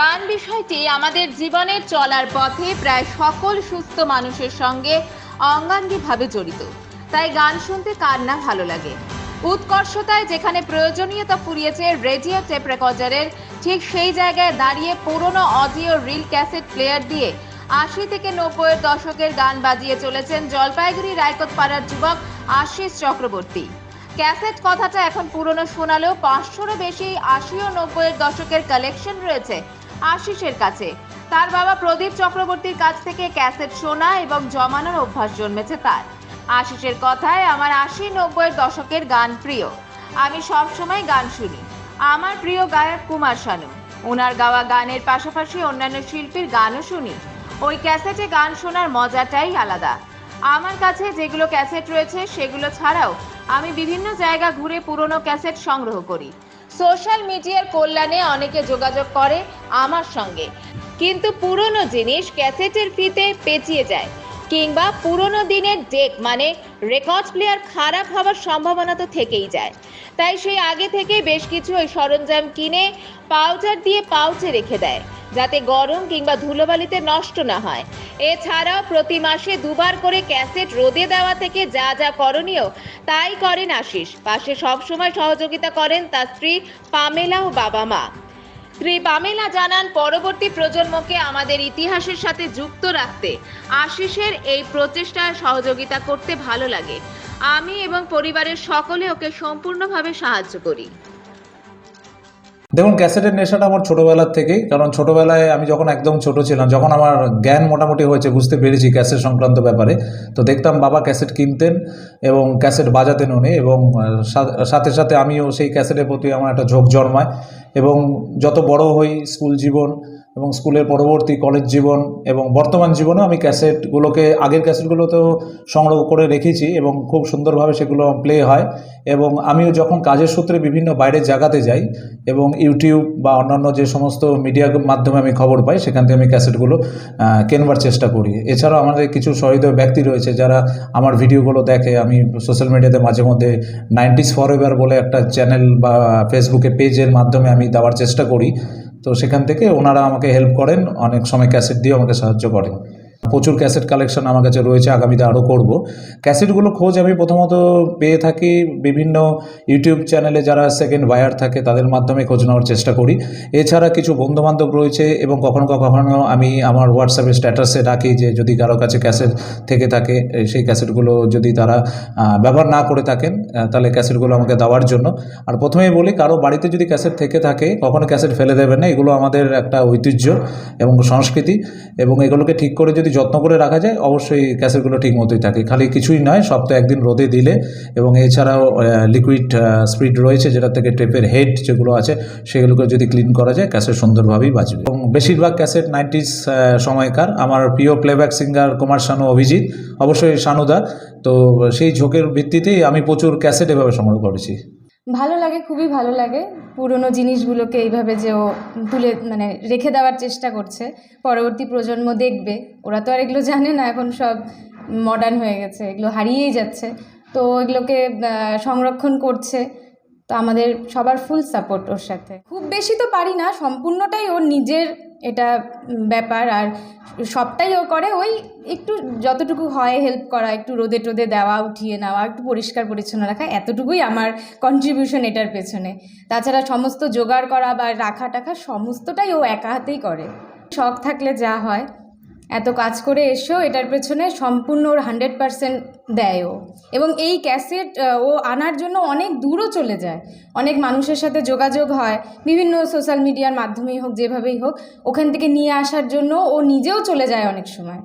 গান বিষয়টি আমাদের জীবনের চলার পথে প্রায় সকল সুস্থ মানুষের সঙ্গে অঙ্গাঙ্গিভাবে জড়িত। তাই গান শুনতে কার না ভালো লাগে? উৎকর্ষতায় যেখানে প্রয়োজনীয়তা ফুরিয়েছে, রেডিও টেপ রেকর্ডারের ঠিক সেই জায়গায় দাঁড়িয়ে পুরনো অডিও রিল ক্যাসেট প্লেয়ার দিয়ে আশি থেকে নব্বইয়ের দশকের গান বাজিয়ে চলেছেন জলপাইগুড়ি রায়কোট পাড়ার যুবক আশিস চক্রবর্তী। ক্যাসেট কথাটা এখন পুরনো শোনালেও পাঁচশোরও বেশি আশি ও নব্বইয়ের দশকের কালেকশন রয়েছে আশিসের কাছে। তার বাবা প্রদীপ চক্রবর্তীর কাছ থেকে ক্যাসেট শোনা এবং জমানোর অভ্যাস জন্মেছে তার। আশিসের কথায় আমার আশি নব্বইয়ের দশকের গান প্রিয়। আমি সব সময় গান শুনি। আমার প্রিয় গায়ক কুমার শানু। ওনার গাওয়া গানের পাশাপাশি অন্যান্য শিল্পীর গানও শুনি। ওই ক্যাসেটে গান শোনার মজাটাই আলাদা। আমার কাছে যেগুলো ক্যাসেট রয়েছে সেগুলো ছাড়াও আমি বিভিন্ন জায়গা ঘুরে পুরনো ক্যাসেট সংগ্রহ করি। সোশ্যাল মিডিয়ার কল্যাণে অনেকে যোগাযোগ করে আমার সঙ্গে। কিন্তু পুরনো জিনিস ক্যাসেটের ফিতে পেঁচিয়ে যায়, কিংবা পুরনো দিনের ডেক মানে রেকর্ড প্লেয়ার খারাপ হওয়ার সম্ভাবনা তো থেকেই যায়। তাই সেই আগে থেকে বেশ কিছু ওই সরঞ্জাম কিনে, পাউচার দিয়ে পাউচে রেখে দেয়। যাতে গরম কিংবা ধুলোবালিতে নষ্ট না হয়। এছাড়াও প্রতি মাসে দুবার করে ক্যাসেট রোদে দেওয়া থেকে যা যা করণীয়, তাই করেন আশিস। পাশে সবসময় সহযোগিতা করেন তার স্ত্রী পামেলা ও বাবা মা। শ্রী পামেলা জানান, পরবর্তী প্রজন্মকে আমাদের ইতিহাসের সাথে যুক্ত রাখতে আশিসের এই প্রচেষ্টায় সহযোগিতা করতে ভালো লাগে। আমি এবং পরিবারের সকলে ওকে সম্পূর্ণভাবে সাহায্য করি। দেখুন ক্যাসেটের নেশাটা আমার ছোটোবেলার থেকেই, কারণ ছোটোবেলায় আমি যখন একদম ছোট ছিলাম, যখন আমার জ্ঞান মোটামুটি হয়েছে, বুঝতে পেরেছি ক্যাসেট সংক্রান্ত ব্যাপারে, তো দেখতাম বাবা ক্যাসেট কিনতেন এবং ক্যাসেট বাজাতেন উনি এবং সাথে সাথে আমিও সেই ক্যাসেটের প্রতি আমার একটা ঝোঁক জন্মায় এবং যত বড় হই স্কুল জীবন এবং স্কুলের পরবর্তী কলেজ জীবন এবং বর্তমান জীবনেও আমি ক্যাসেটগুলোকে, আগের ক্যাসেটগুলোতেও সংগ্রহ করে রেখেছি এবং খুব সুন্দরভাবে সেগুলো প্লে হয় এবং আমিও যখন কাজের সূত্রে বিভিন্ন বাইরের জায়গাতে যাই এবং ইউটিউব বা অন্যান্য যে সমস্ত মিডিয়ার মাধ্যমে আমি খবর পাই, সেখান থেকে আমি ক্যাসেটগুলো কেনবার চেষ্টা করি। এছাড়াও আমাদের কিছু সহৃদয় ব্যক্তি রয়েছে যারা আমার ভিডিওগুলো দেখে, আমি সোশ্যাল মিডিয়াতে মাঝে মধ্যে নাইনটিস ফর বলে একটা চ্যানেল বা ফেসবুকে পেজের মাধ্যমে আমি দেওয়ার চেষ্টা করি। তো সেখান থেকে ওনারা আমাকে হেল্প করেন, অনেক সময় ক্যাসেট দিয়ে আমাকে সাহায্য করেন। প্রচুর ক্যাসেট কালেকশন আমার কাছে রয়েছে, আগামীতে আরও করব। ক্যাসেটগুলো খোঁজ আমি প্রথমত পেয়ে থাকি বিভিন্ন ইউটিউব চ্যানেলে যারা সেকেন্ড বায়ার থাকে, তাদের মাধ্যমে খোঁজ নেওয়ার চেষ্টা করি। এছাড়া কিছু বন্ধুবান্ধব রয়েছে এবং কখনো কখনো আমি আমার হোয়াটসঅ্যাপে স্ট্যাটাসে ডাকি যে, যদি কারও কাছে ক্যাসেট থেকে থাকে, সেই ক্যাসেটগুলো যদি তারা ব্যবহার না করে থাকেন তাহলে ক্যাসেটগুলো আমাকে দেওয়ার জন্য। আর প্রথমেই বলি, কারও বাড়িতে যদি ক্যাসেট থেকে থাকে, কখনো ক্যাসেট ফেলে দেবেন না, এগুলো আমাদের একটা ঐতিহ্য এবং সংস্কৃতি এবং এগুলোকে ঠিক করে যদি যত্ন করে রাখা যায়, অবশ্যই ক্যাসেটগুলো ঠিক মতোই থাকে। খালি কিছুই নয়, সপ্তাহে একদিন রোদে দিলে এবং এছাড়াও লিকুইড স্পিড রয়েছে যেটা থেকে টেপের হেড যেগুলো আছে, সেগুলোকে যদি ক্লিন করা যায় ক্যাসেট সুন্দরভাবেই বাঁচবে এবং বেশিরভাগ ক্যাসেট নাইনটিস সময়কার আমার প্রিয় প্লেব্যাক সিঙ্গার কুমার শানু অভিজিৎ, অবশ্যই শানুদা। তো সেই ঝোঁকের ভিত্তিতেই আমি প্রচুর ক্যাসেট এভাবে সংগ্রহ করেছি। ভালো লাগে, খুবই ভালো লাগে। পুরনো জিনিসগুলোকে এইভাবে যে ও তুলে মানে রেখে দেওয়ার চেষ্টা করছে। পরবর্তী প্রজন্ম দেখবে। ওরা তো আর এগুলো জানে না, এখন সব মডার্ন হয়ে গেছে। এগুলো হারিয়েই যাচ্ছে। তো এগুলোকে সংরক্ষণ করছে। তো আমাদের সবার ফুল সাপোর্ট ওর সাথে। খুব বেশি তো পারি না, সম্পূর্ণটাই ওর নিজের এটা ব্যাপার আর সবটাই ও করে, ওই একটু যতটুকু হয় হেল্প করা, একটু রোদে টোদে দেওয়া, উঠিয়ে নেওয়া, একটু পরিষ্কার পরিচ্ছন্ন রাখা, এতটুকুই আমার কন্ট্রিবিউশন এটার পেছনে। তাছাড়া সমস্ত জোগাড় করা বা রাখা টাখা সমস্তটাই ও একা হাতেই করে। শখ থাকলে যা হয়। এত কাজ করে এসেও এটার পেছনে সম্পূর্ণ ওর হান্ড্রেড পারসেন্ট দেয় ও এবং এই ক্যাসেট ও আনার জন্য অনেক দূরও চলে যায়। অনেক মানুষের সাথে যোগাযোগ হয়, বিভিন্ন সোশ্যাল মিডিয়ার মাধ্যমেই হোক, যেভাবেই হোক, ওখান থেকে নিয়ে আসার জন্য ও নিজেও চলে যায় অনেক সময়।